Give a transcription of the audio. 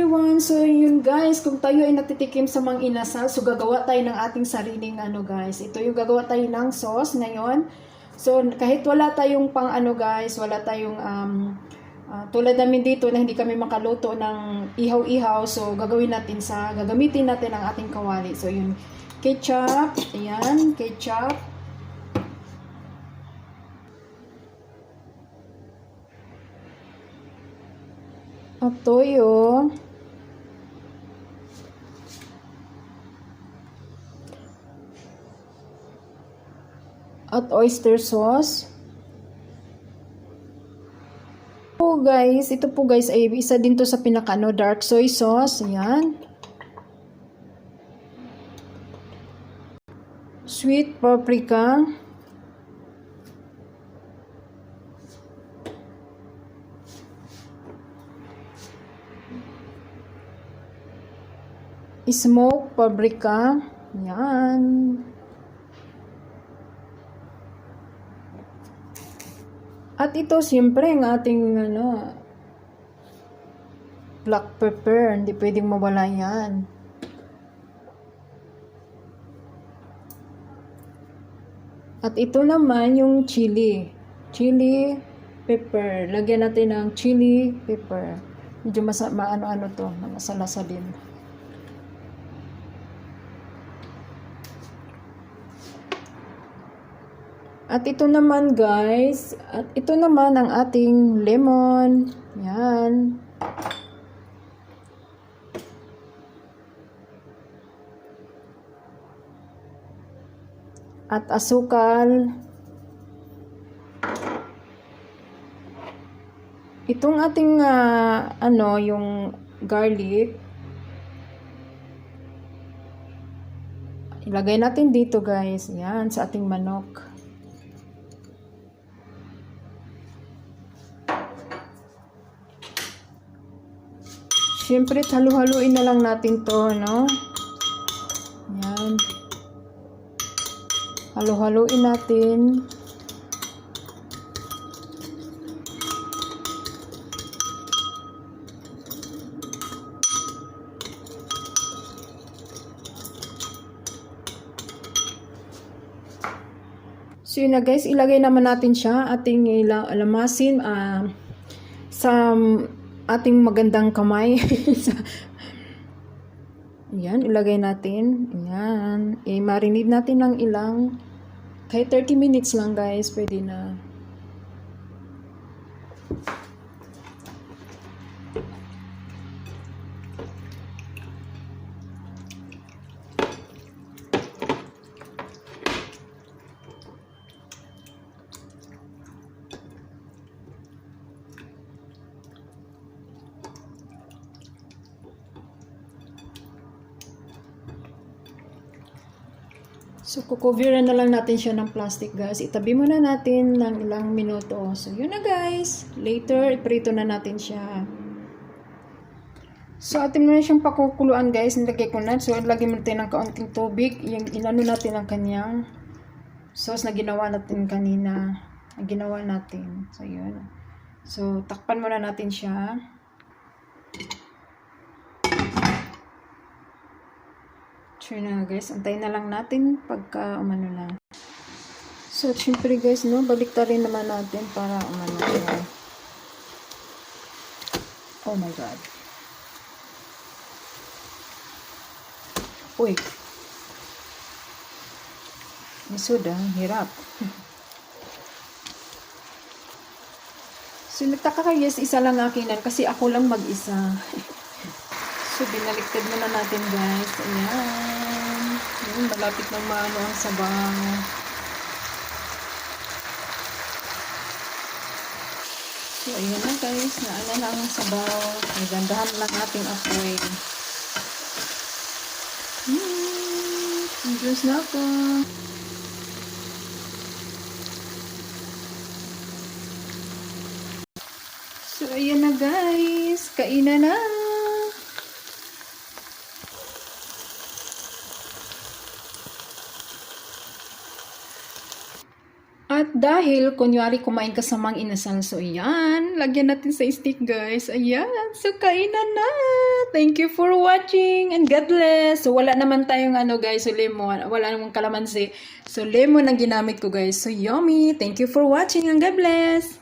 everyone! So yun guys, kung tayo ay natitikim sa mga inasal, so gagawa tayo ng ating sariling ano guys. Ito yung gagawa tayo ng sauce ngayon. So kahit wala tayong pang ano guys, wala tayong um, ah, tulad namin dito na hindi kami makaluto ng ihaw-ihaw, so gagawin natin sa, gagamitin natin ang ating kawali. So yun, ketchup, ayan, ketchup, at toyo. At oyster sauce. Po guys, ito po guys ay isa din to sa pinaka ano, dark soy sauce. Ayan. Sweet paprika. Smoke paprika. Yan. At ito, siyempre, ang ating, ano, black pepper. Hindi pwedeng mawala yan. At ito naman yung chili. Chili pepper. Lagyan natin ng chili pepper. Medyo masa, maano-ano to, masalasa din. At ito naman guys, at ito naman ang ating lemon. Yan. At asukal. Itong ating ah, ano, yung garlic. Ilagay natin dito guys. Yan, sa ating manok. Siyempre, halu-haluin na lang natin to, no? Yan. Halu-haluin natin. So yun na guys, ilagay naman natin siya, ating ila- alamasin ah, sa ating magandang kamay. Sa- Yan, ilagay natin. Yan. I-marinate natin ng ilang, kahit 30 minutes lang guys, pwede na. So, kukoveran na lang natin siya ng plastic, guys. Itabi muna natin ng ilang minuto. So, yun na, guys. Later, iprito na natin siya. So, atin mo na siyang pakukuluan, guys. Nilagay ko na. So, lagyan mo natin ng kaunting tubig. Yung inano natin ang kanyang sauce na ginawa natin kanina. Na ginawa natin. So, yun. So, takpan muna natin siya. Sure na guys, antayin na lang natin pagka umano na. So, syempre guys, no, balik rin naman natin para umano na. Oh my God. Uy. Lisod ah, hirap. so, nagtaka kayo, yes, isa lang akinan kasi ako lang mag-isa. So, binaliktad muna natin guys. Ayan. Malapit ng maano ang sabaw. So, ayan na guys. Naala na ang sabaw. Nagandahan lang ating apoy. Hmm. Diyos na ako. So, ayan na guys. Kainan na. At dahil, kunyari, kumain ka sa mga inasal, so ayan, lagyan natin sa stick, guys. Ayan, so kainan na. Thank you for watching and God bless. So wala naman tayong ano guys, so lemon. Wala namang kalamansi. So lemon ang ginamit ko guys. So yummy. Thank you for watching and God bless.